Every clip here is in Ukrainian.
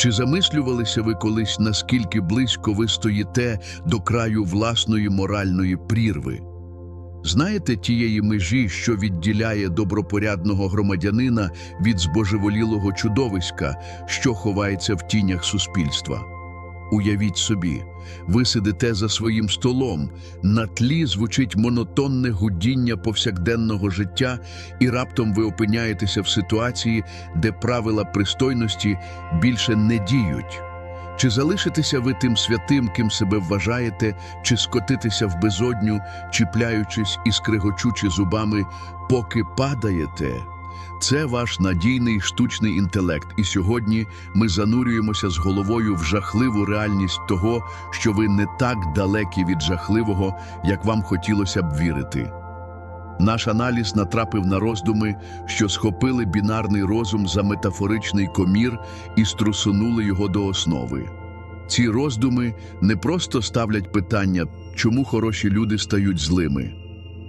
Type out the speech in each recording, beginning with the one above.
Чи замислювалися ви колись, наскільки близько ви стоїте до краю власної моральної прірви? Знаєте тієї межі, що відділяє добропорядного громадянина від збожеволілого чудовиська, що ховається в тінях суспільства? Уявіть собі, ви сидите за своїм столом, на тлі звучить монотонне гудіння повсякденного життя, і раптом ви опиняєтеся в ситуації, де правила пристойності більше не діють. Чи залишитеся ви тим святим, ким себе вважаєте, чи скотитися в безодню, чіпляючись і скригочучи зубами, поки падаєте? Це ваш надійний штучний інтелект, і сьогодні ми занурюємося з головою в жахливу реальність того, що ви не так далекі від жахливого, як вам хотілося б вірити. Наш аналіз натрапив на роздуми, що схопили бінарний розум за метафоричний комір і струсунули його до основи. Ці роздуми не просто ставлять питання, чому хороші люди стають злими.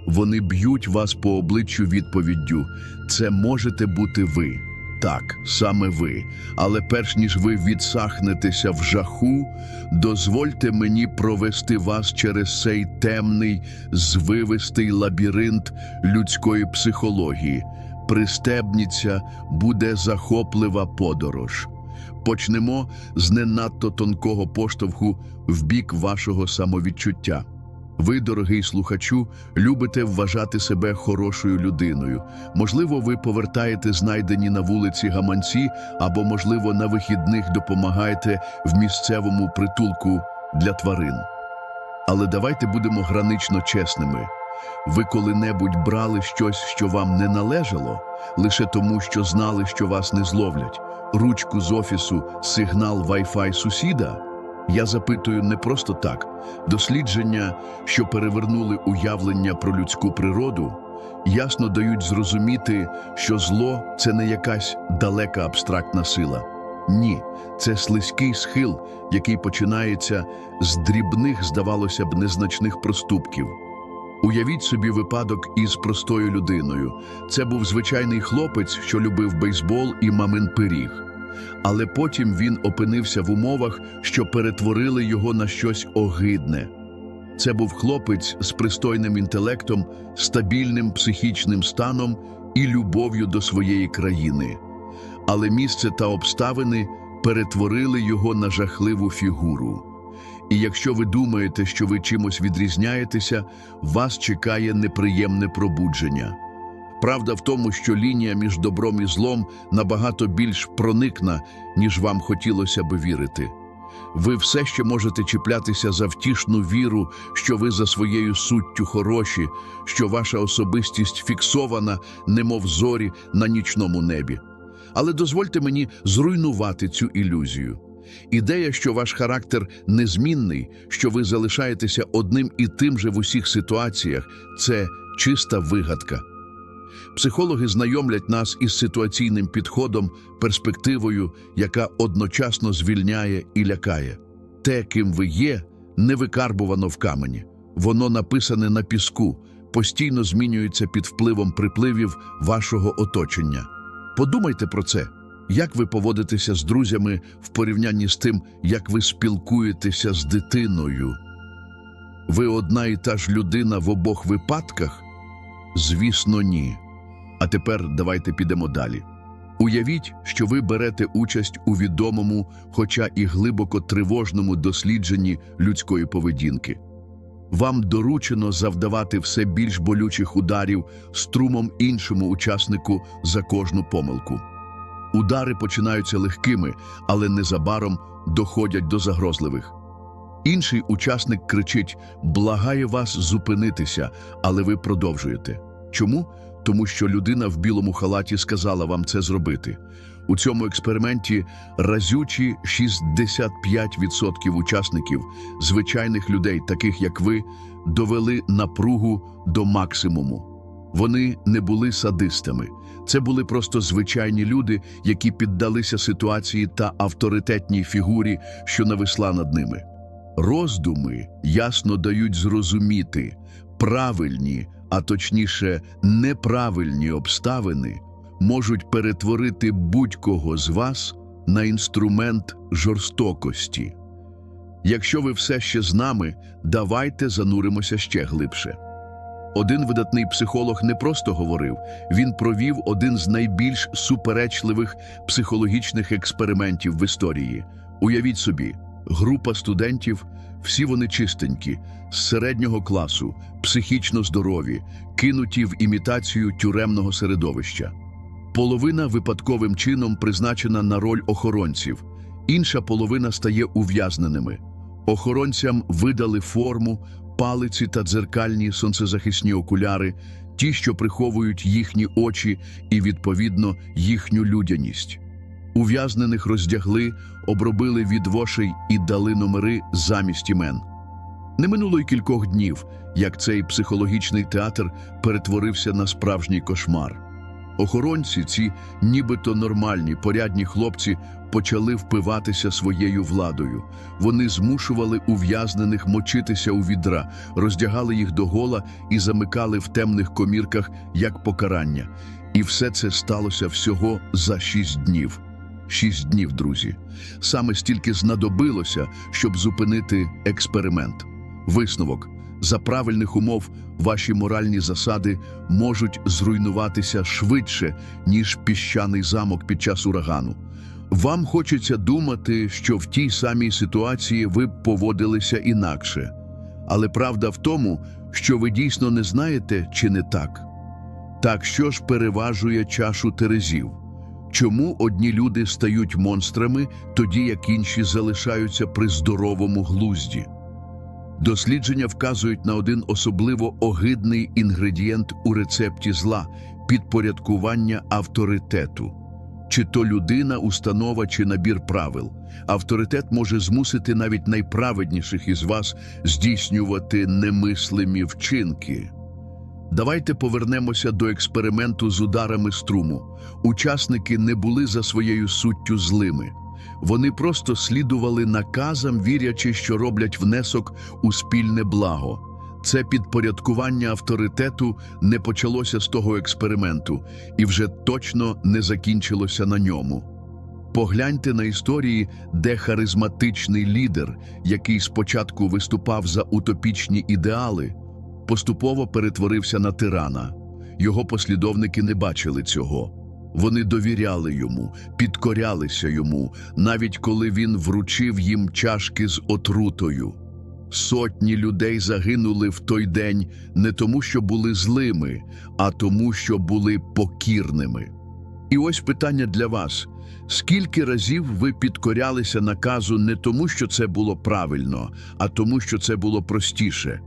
Вони б'ють вас по обличчю відповіддю це можете бути ви. Так, саме ви. Але перш ніж ви відсахнетеся в жаху, дозвольте мені провести вас через цей темний, звивистий лабіринт людської психології. Пристебніться, буде захоплива подорож. Почнемо з не надто тонкого поштовху в бік вашого самовідчуття. Ви, дорогий слухачу, любите вважати себе хорошою людиною. Можливо, ви повертаєте знайдені на вулиці гаманці, або, можливо, на вихідних допомагаєте в місцевому притулку для тварин. Але давайте будемо гранично чесними. Ви коли-небудь брали щось, що вам не належало, лише тому, що знали, що вас не зловлять. Ручку з офісу, сигнал Wi-Fi сусіда. Я запитую не просто так. Дослідження, що перевернули уявлення про людську природу, ясно дають зрозуміти, що зло це не якась далека абстрактна сила. Ні, це слизький схил, який починається з дрібних, здавалося б, незначних проступків. Уявіть собі випадок із простою людиною. Це був звичайний хлопець, що любив бейсбол і мамин пиріг. Але потім він опинився в умовах, що перетворили його на щось огидне. Це був хлопець з пристойним інтелектом, стабільним психічним станом і любов'ю до своєї країни. Але місце та обставини перетворили його на жахливу фігуру. І якщо ви думаєте, що ви чимось відрізняєтеся, вас чекає неприємне пробудження. Правда в тому, що лінія між добром і злом набагато більш проникна, ніж вам хотілося би вірити. Ви все ще можете чіплятися за втішну віру, що ви за своєю суттю хороші, що ваша особистість фіксована, немов зорі на нічному небі. Але дозвольте мені зруйнувати цю ілюзію. Ідея, що ваш характер незмінний, що ви залишаєтеся одним і тим же в усіх ситуаціях, це чиста вигадка. Психологи знайомлять нас із ситуаційним підходом, перспективою, яка одночасно звільняє і лякає. Те, ким ви є, не викарбувано в камені. Воно написане на піску, постійно змінюється під впливом припливів вашого оточення. Подумайте про це. Як ви поводитеся з друзями в порівнянні з тим, як ви спілкуєтеся з дитиною? Ви одна і та ж людина в обох випадках? Звісно, ні. А тепер давайте підемо далі. Уявіть, що ви берете участь у відомому, хоча і глибоко тривожному дослідженні людської поведінки. Вам доручено завдавати все більш болючих ударів струмом іншому учаснику за кожну помилку. Удари починаються легкими, але незабаром доходять до загрозливих. Інший учасник кричить: благає вас зупинитися, але ви продовжуєте. Чому? Тому що людина в білому халаті сказала вам це зробити. У цьому експерименті разючі 65% учасників, звичайних людей, таких як ви, довели напругу до максимуму. Вони не були садистами. Це були просто звичайні люди, які піддалися ситуації та авторитетній фігурі, що нависла над ними. Роздуми ясно дають зрозуміти правильні, а точніше, неправильні обставини можуть перетворити будь-кого з вас на інструмент жорстокості. Якщо ви все ще з нами, давайте зануримося ще глибше. Один видатний психолог не просто говорив, він провів один з найбільш суперечливих психологічних експериментів в історії. Уявіть собі, група студентів, всі вони чистенькі, з середнього класу, психічно здорові, кинуті в імітацію тюремного середовища. Половина випадковим чином призначена на роль охоронців, інша половина стає ув'язненими. Охоронцям видали форму, палиці та дзеркальні сонцезахисні окуляри, ті, що приховують їхні очі і, відповідно, їхню людяність. Ув'язнених роздягли, обробили від вошей і дали номери замість імен. Не минуло й кількох днів, як цей психологічний театр перетворився на справжній кошмар. Охоронці, ці нібито нормальні, порядні хлопці, почали впиватися своєю владою. Вони змушували ув'язнених мочитися у відра, роздягали їх догола і замикали в темних комірках як покарання. І все це сталося всього за шість днів. Шість днів, друзі. Саме стільки знадобилося, щоб зупинити експеримент. Висновок. За правильних умов ваші моральні засади можуть зруйнуватися швидше, ніж піщаний замок під час урагану. Вам хочеться думати, що в тій самій ситуації ви б поводилися інакше. Але правда в тому, що ви дійсно не знаєте, чи не так. Так що ж переважує чашу терезів? Чому одні люди стають монстрами, тоді як інші залишаються при здоровому глузді? Дослідження вказують на один особливо огидний інгредієнт у рецепті зла підпорядкування авторитету. Чи то людина, установа чи набір правил. Авторитет може змусити навіть найправедніших із вас здійснювати немислимі вчинки. Давайте повернемося до експерименту з ударами струму. Учасники не були за своєю суттю злими. Вони просто слідували наказам, вірячи, що роблять внесок у спільне благо. Це підпорядкування авторитету не почалося з того експерименту і вже точно не закінчилося на ньому. Погляньте на історії, де харизматичний лідер, який спочатку виступав за утопічні ідеали, поступово перетворився на тирана. Його послідовники не бачили цього. Вони довіряли йому, підкорялися йому, навіть коли він вручив їм чашки з отрутою. Сотні людей загинули в той день не тому, що були злими, а тому, що були покірними. І ось питання для вас: скільки разів ви підкорялися наказу не тому, що це було правильно, а тому, що це було простіше?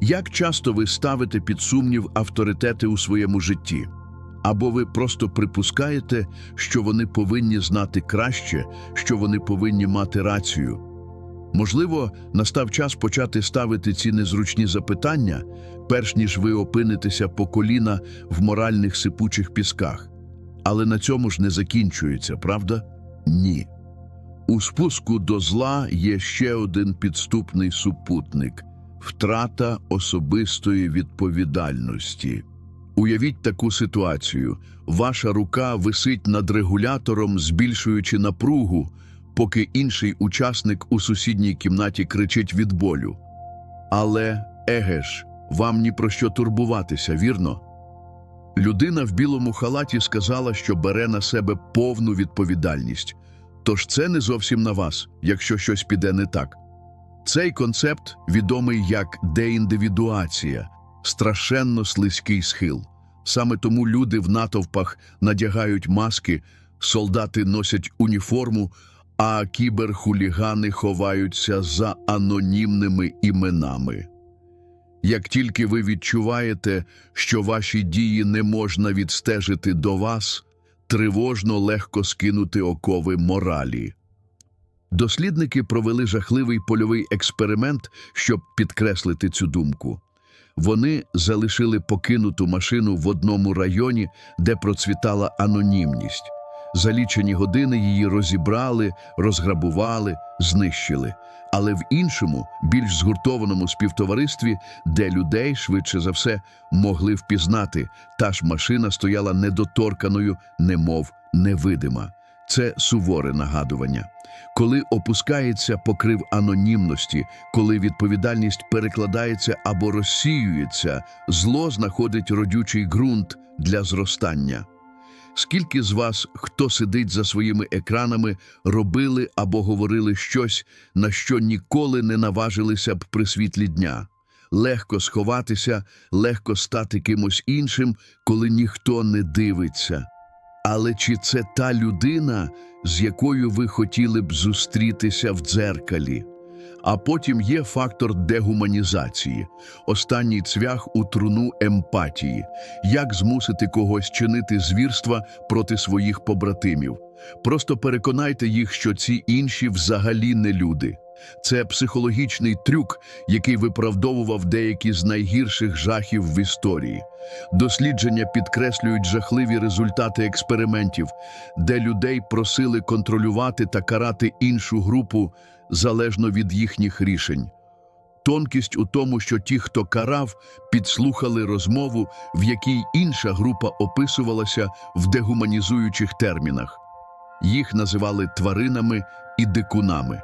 Як часто ви ставите під сумнів авторитети у своєму житті? Або ви просто припускаєте, що вони повинні знати краще, що вони повинні мати рацію? Можливо, настав час почати ставити ці незручні запитання, перш ніж ви опинитеся по коліна в моральних сипучих пісках. Але на цьому ж не закінчується, правда? Ні. У спуску до зла є ще один підступний супутник втрата особистої відповідальності. Уявіть таку ситуацію: ваша рука висить над регулятором, збільшуючи напругу, поки інший учасник у сусідній кімнаті кричить від болю. Але, еге ж, вам ні про що турбуватися, вірно? Людина в білому халаті сказала, що бере на себе повну відповідальність. Тож це не зовсім на вас, якщо щось піде не так. Цей концепт відомий як деіндивідуація, страшенно слизький схил. Саме тому люди в натовпах надягають маски, солдати носять уніформу, а кіберхулігани ховаються за анонімними іменами. Як тільки ви відчуваєте, що ваші дії не можна відстежити до вас, тривожно легко скинути окови моралі. Дослідники провели жахливий польовий експеримент, щоб підкреслити цю думку. Вони залишили покинуту машину в одному районі, де процвітала анонімність. За лічені години її розібрали, розграбували, знищили. Але в іншому, більш згуртованому співтоваристві, де людей, швидше за все, могли впізнати, та ж машина стояла недоторканою, немов невидима. Це суворе нагадування. Коли опускається покрив анонімності, коли відповідальність перекладається або розсіюється, зло знаходить родючий ґрунт для зростання. Скільки з вас, хто сидить за своїми екранами, робили або говорили щось, на що ніколи не наважилися б при світлі дня? Легко сховатися, легко стати кимось іншим, коли ніхто не дивиться. Але чи це та людина, з якою ви хотіли б зустрітися в дзеркалі? А потім є фактор дегуманізації, останній цвях у труну емпатії, як змусити когось чинити звірства проти своїх побратимів. Просто переконайте їх, що ці інші взагалі не люди. Це психологічний трюк, який виправдовував деякі з найгірших жахів в історії. Дослідження підкреслюють жахливі результати експериментів, де людей просили контролювати та карати іншу групу залежно від їхніх рішень. Тонкість у тому, що ті, хто карав, підслухали розмову, в якій інша група описувалася в дегуманізуючих термінах. Їх називали тваринами і дикунами.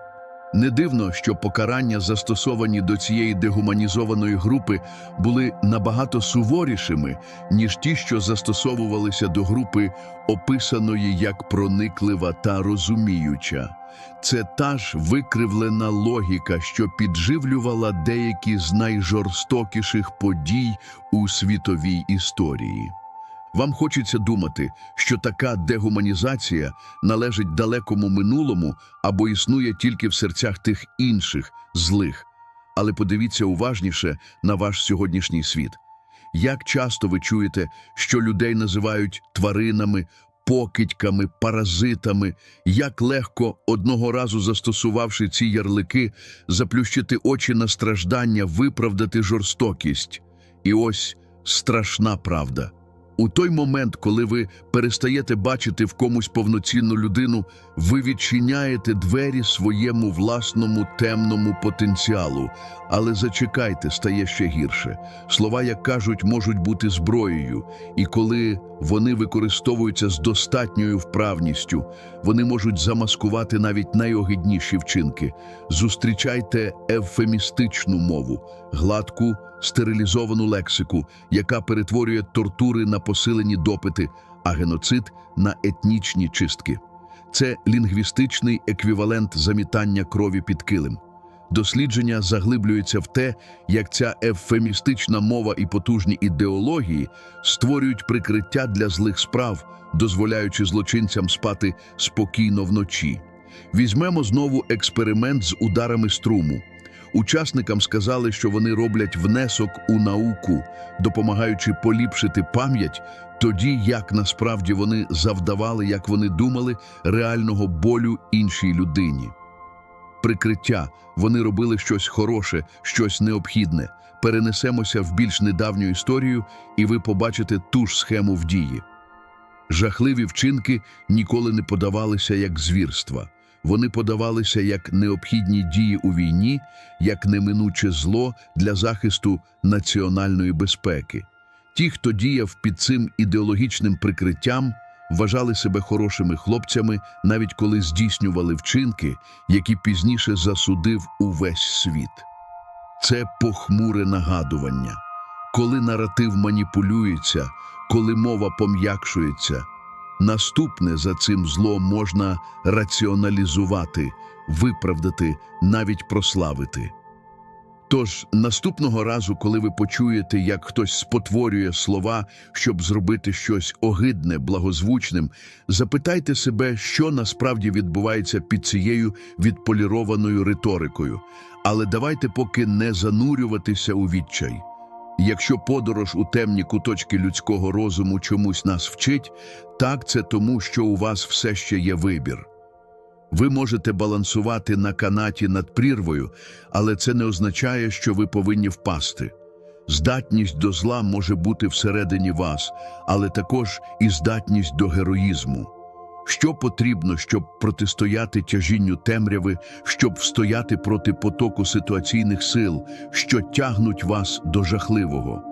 Не дивно, що покарання, застосовані до цієї дегуманізованої групи, були набагато суворішими, ніж ті, що застосовувалися до групи, описаної як прониклива та розуміюча. Це та ж викривлена логіка, що підживлювала деякі з найжорстокіших подій у світовій історії. Вам хочеться думати, що така дегуманізація належить далекому минулому або існує тільки в серцях тих інших, злих. Але подивіться уважніше на ваш сьогоднішній світ. Як часто ви чуєте, що людей називають тваринами, покидьками, паразитами, як легко, одного разу застосувавши ці ярлики, заплющити очі на страждання, виправдати жорстокість. І ось страшна правда. У той момент, коли ви перестаєте бачити в комусь повноцінну людину, ви відчиняєте двері своєму власному темному потенціалу. Але зачекайте, стає ще гірше. Слова, як кажуть, можуть бути зброєю, і коли вони використовуються з достатньою вправністю, вони можуть замаскувати навіть найогидніші вчинки. Зустрічайте евфемістичну мову, гладку, стерилізовану лексику, яка перетворює тортури на посилені допити, а геноцид на етнічні чистки. Це лінгвістичний еквівалент замітання крові під килим. Дослідження заглиблюються в те, як ця евфемістична мова і потужні ідеології створюють прикриття для злих справ, дозволяючи злочинцям спати спокійно вночі. Візьмемо знову експеримент з ударами струму. Учасникам сказали, що вони роблять внесок у науку, допомагаючи поліпшити пам'ять, тоді як насправді вони завдавали, як вони думали, реального болю іншій людині. Прикриття вони робили щось хороше, щось необхідне. Перенесемося в більш недавню історію, і ви побачите ту ж схему в дії. Жахливі вчинки ніколи не подавалися як звірства. Вони подавалися як необхідні дії у війні, як неминуче зло для захисту національної безпеки. Ті, хто діяв під цим ідеологічним прикриттям, вважали себе хорошими хлопцями, навіть коли здійснювали вчинки, які пізніше засудив увесь світ. Це похмуре нагадування. Коли наратив маніпулюється, коли мова пом'якшується, наступне за цим злом можна раціоналізувати, виправдати, навіть прославити. Тож наступного разу, коли ви почуєте, як хтось спотворює слова, щоб зробити щось огидне, благозвучним, запитайте себе, що насправді відбувається під цією відполірованою риторикою. Але давайте поки не занурюватися у відчай. Якщо подорож у темні куточки людського розуму чомусь нас вчить, так це тому, що у вас все ще є вибір. Ви можете балансувати на канаті над прірвою, але це не означає, що ви повинні впасти. Здатність до зла може бути всередині вас, але також і здатність до героїзму. Що потрібно, щоб протистояти тяжінню темряви, щоб встояти проти потоку ситуаційних сил, що тягнуть вас до жахливого?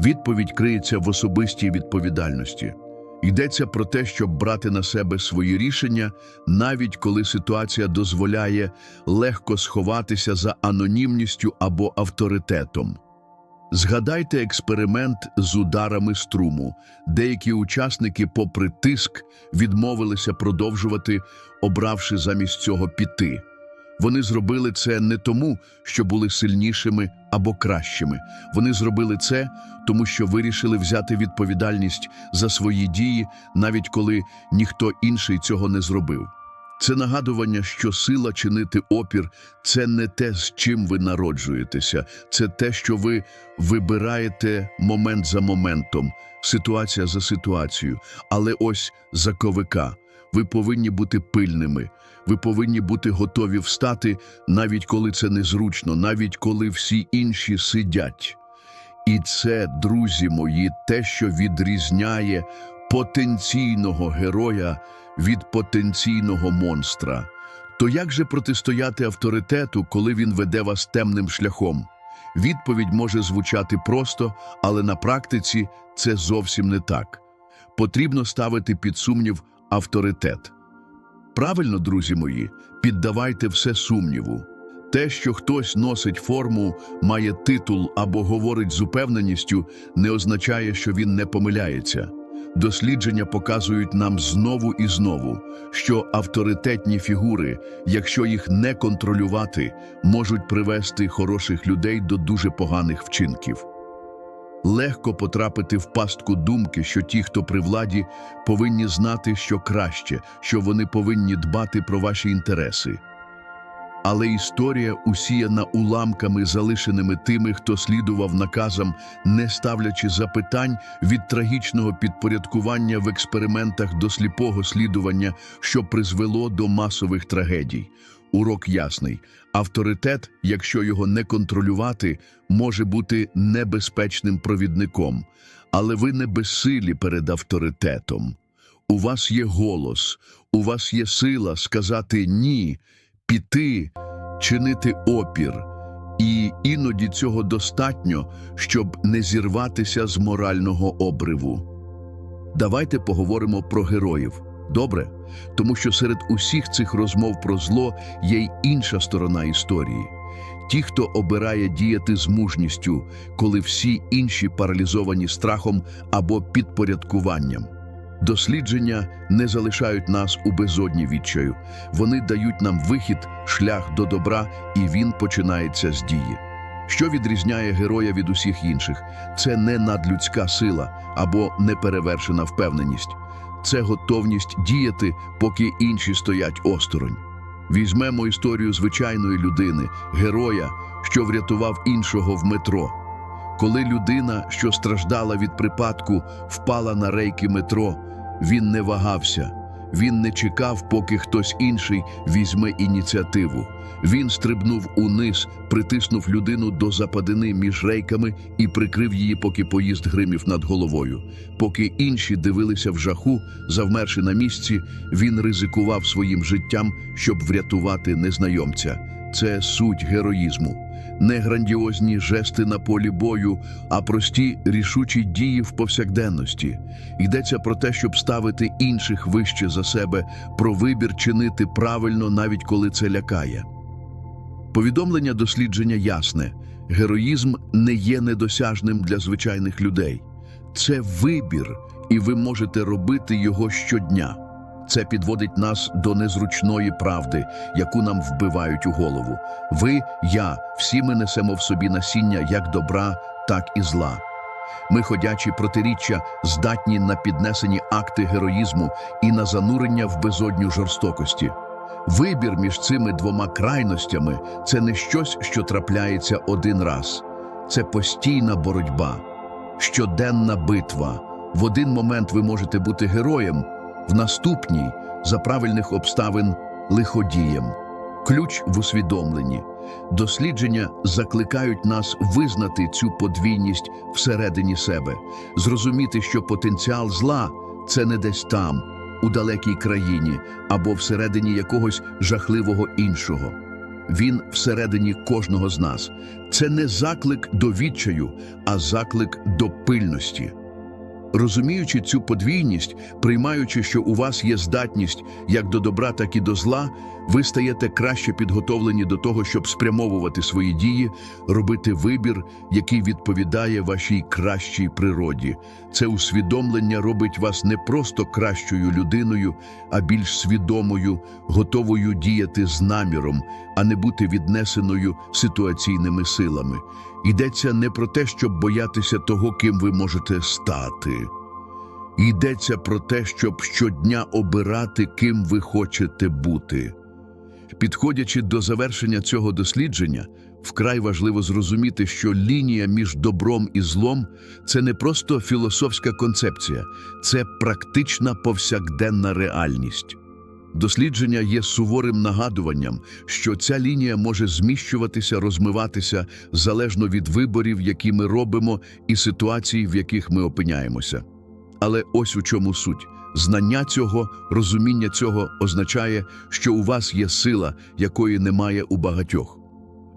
Відповідь криється в особистій відповідальності. Йдеться про те, щоб брати на себе свої рішення, навіть коли ситуація дозволяє легко сховатися за анонімністю або авторитетом. Згадайте експеримент з ударами струму. Деякі учасники, попри тиск, відмовилися продовжувати, обравши замість цього піти. Вони зробили це не тому, що були сильнішими або кращими. Вони зробили це, тому що вирішили взяти відповідальність за свої дії, навіть коли ніхто інший цього не зробив. Це нагадування, що сила чинити опір це не те, з чим ви народжуєтеся, це те, що ви вибираєте момент за моментом, ситуація за ситуацією. Але ось заковика. Ви повинні бути пильними. Ви повинні бути готові встати, навіть коли це незручно, навіть коли всі інші сидять. І це, друзі мої, те, що відрізняє потенційного героя від потенційного монстра. То як же протистояти авторитету, коли він веде вас темним шляхом? Відповідь може звучати просто, але на практиці це зовсім не так. Потрібно ставити під сумнів авторитет. Правильно, друзі мої, піддавайте все сумніву. Те, що хтось носить форму, має титул або говорить з упевненістю, не означає, що він не помиляється. Дослідження показують нам знову і знову, що авторитетні фігури, якщо їх не контролювати, можуть привести хороших людей до дуже поганих вчинків. Легко потрапити в пастку думки, що ті, хто при владі, повинні знати, що краще, що вони повинні дбати про ваші інтереси. Але історія усіяна уламками, залишеними тими, хто слідував наказам, не ставлячи запитань від трагічного підпорядкування в експериментах до сліпого слідування, що призвело до масових трагедій. Урок ясний: авторитет, якщо його не контролювати, може бути небезпечним провідником, але ви не безсилі перед авторитетом. У вас є голос, у вас є сила сказати ні, піти, чинити опір. І іноді цього достатньо, щоб не зірватися з морального обриву. Давайте поговоримо про героїв. Добре? Тому що серед усіх цих розмов про зло є й інша сторона історії. Ті, хто обирає діяти з мужністю, коли всі інші паралізовані страхом або підпорядкуванням. Дослідження не залишають нас у безодні відчаю. Вони дають нам вихід, шлях до добра, і він починається з дії. Що відрізняє героя від усіх інших? Це не надлюдська сила або неперевершена впевненість. Це готовність діяти, поки інші стоять осторонь. Візьмемо історію звичайної людини, героя, що врятував іншого в метро. Коли людина, що страждала від припадку, впала на рейки метро, він не вагався. Він не чекав, поки хтось інший візьме ініціативу. Він стрибнув униз, притиснув людину до западини між рейками і прикрив її, поки поїзд гримів над головою. Поки інші дивилися в жаху, завмерши на місці, він ризикував своїм життям, щоб врятувати незнайомця. Це суть героїзму. Не грандіозні жести на полі бою, а прості рішучі дії в повсякденності. Йдеться про те, щоб ставити інших вище за себе, про вибір чинити правильно, навіть коли це лякає. Повідомлення дослідження ясне: героїзм не є недосяжним для звичайних людей. Це вибір, і ви можете робити його щодня. Це підводить нас до незручної правди, яку нам вбивають у голову. Ви, я, всі ми несемо в собі насіння як добра, так і зла. Ми, ходячі протиріччя, здатні на піднесені акти героїзму і на занурення в безодню жорстокості. Вибір між цими двома крайностями це не щось, що трапляється один раз. Це постійна боротьба, щоденна битва. В один момент ви можете бути героєм, в наступній за правильних обставин лиходієм. Ключ в усвідомленні. Дослідження закликають нас визнати цю подвійність всередині себе, зрозуміти, що потенціал зла це не десь там, у далекій країні або всередині якогось жахливого іншого. Він всередині кожного з нас. Це не заклик до відчаю, а заклик до пильності. Розуміючи цю подвійність, приймаючи, що у вас є здатність як до добра, так і до зла, ви стаєте краще підготовлені до того, щоб спрямовувати свої дії, робити вибір, який відповідає вашій кращій природі. Це усвідомлення робить вас не просто кращою людиною, а більш свідомою, готовою діяти з наміром, а не бути віднесеною ситуаційними силами. Йдеться не про те, щоб боятися того, ким ви можете стати. Йдеться про те, щоб щодня обирати, ким ви хочете бути. Підходячи до завершення цього дослідження, вкрай важливо зрозуміти, що лінія між добром і злом це не просто філософська концепція, це практична повсякденна реальність. Дослідження є суворим нагадуванням, що ця лінія може зміщуватися, розмиватися залежно від виборів, які ми робимо, і ситуацій, в яких ми опиняємося. Але ось у чому суть. Знання цього, розуміння цього означає, що у вас є сила, якої немає у багатьох.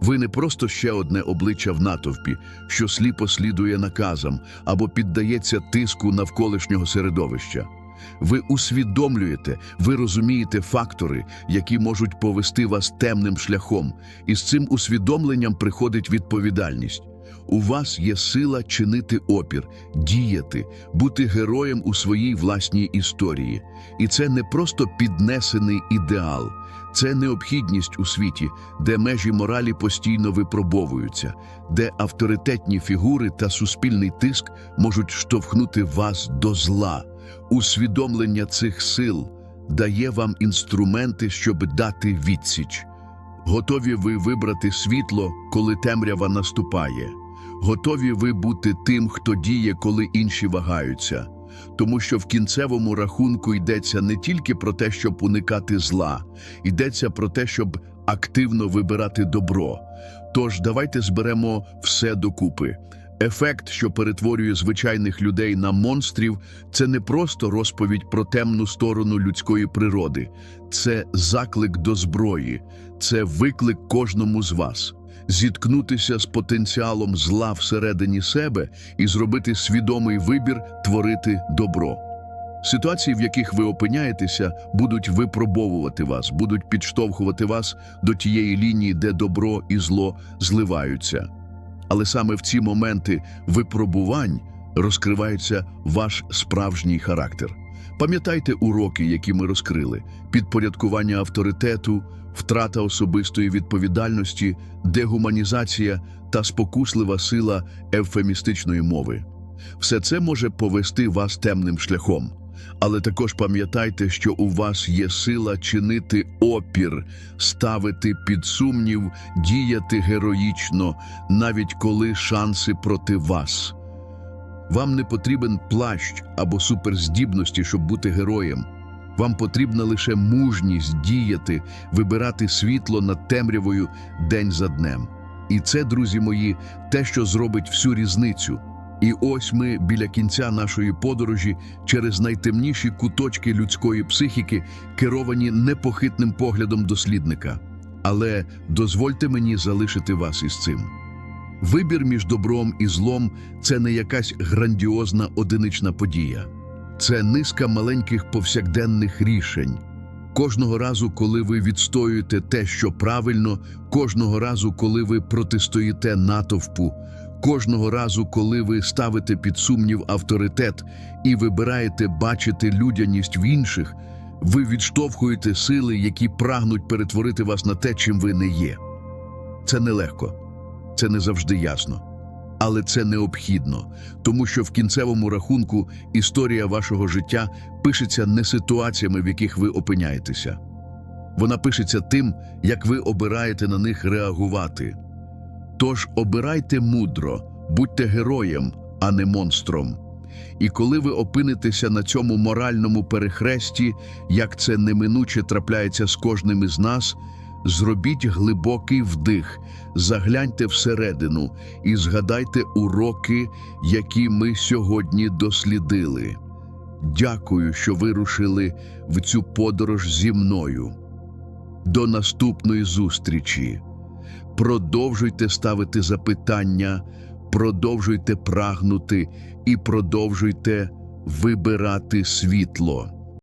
Ви не просто ще одне обличчя в натовпі, що сліпо слідує наказам або піддається тиску навколишнього середовища. Ви усвідомлюєте, ви розумієте фактори, які можуть повести вас темним шляхом, і з цим усвідомленням приходить відповідальність. У вас є сила чинити опір, діяти, бути героєм у своїй власній історії. І це не просто піднесений ідеал, це необхідність у світі, де межі моралі постійно випробовуються, де авторитетні фігури та суспільний тиск можуть штовхнути вас до зла. Усвідомлення цих сил дає вам інструменти, щоб дати відсіч. Готові ви вибрати світло, коли темрява наступає. Готові ви бути тим, хто діє, коли інші вагаються. Тому що в кінцевому рахунку йдеться не тільки про те, щоб уникати зла, йдеться про те, щоб активно вибирати добро. Тож давайте зберемо все докупи. Ефект, що перетворює звичайних людей на монстрів, це не просто розповідь про темну сторону людської природи, це заклик до зброї, це виклик кожному з вас зіткнутися з потенціалом зла всередині себе і зробити свідомий вибір творити добро. Ситуації, в яких ви опиняєтеся, будуть випробовувати вас, будуть підштовхувати вас до тієї лінії, де добро і зло зливаються. Але саме в ці моменти випробувань розкривається ваш справжній характер. Пам'ятайте уроки, які ми розкрили: підпорядкування авторитету, втрата особистої відповідальності, дегуманізація та спокуслива сила евфемістичної мови. Все це може повести вас темним шляхом. Але також пам'ятайте, що у вас є сила чинити опір, ставити під сумнів, діяти героїчно, навіть коли шанси проти вас. Вам не потрібен плащ або суперздібності, щоб бути героєм. Вам потрібна лише мужність діяти, вибирати світло над темрявою день за днем. І це, друзі мої, те, що зробить всю різницю. І ось ми біля кінця нашої подорожі через найтемніші куточки людської психіки, керовані непохитним поглядом дослідника. Але дозвольте мені залишити вас із цим. Вибір між добром і злом це не якась грандіозна одинична подія. Це низка маленьких повсякденних рішень. Кожного разу, коли ви відстоюєте те, що правильно, кожного разу, коли ви протистоїте натовпу, кожного разу, коли ви ставите під сумнів авторитет і вибираєте бачити людяність в інших, ви відштовхуєте сили, які прагнуть перетворити вас на те, чим ви не є. Це нелегко, це не завжди ясно. Але це необхідно, тому що в кінцевому рахунку історія вашого життя пишеться не ситуаціями, в яких ви опиняєтеся. Вона пишеться тим, як ви обираєте на них реагувати. Тож обирайте мудро, будьте героєм, а не монстром. І коли ви опинитеся на цьому моральному перехресті, як це неминуче трапляється з кожним із нас, зробіть глибокий вдих, загляньте всередину і згадайте уроки, які ми сьогодні дослідили. Дякую, що ви рушили в цю подорож зі мною. До наступної зустрічі. Продовжуйте ставити запитання, продовжуйте прагнути і продовжуйте вибирати світло.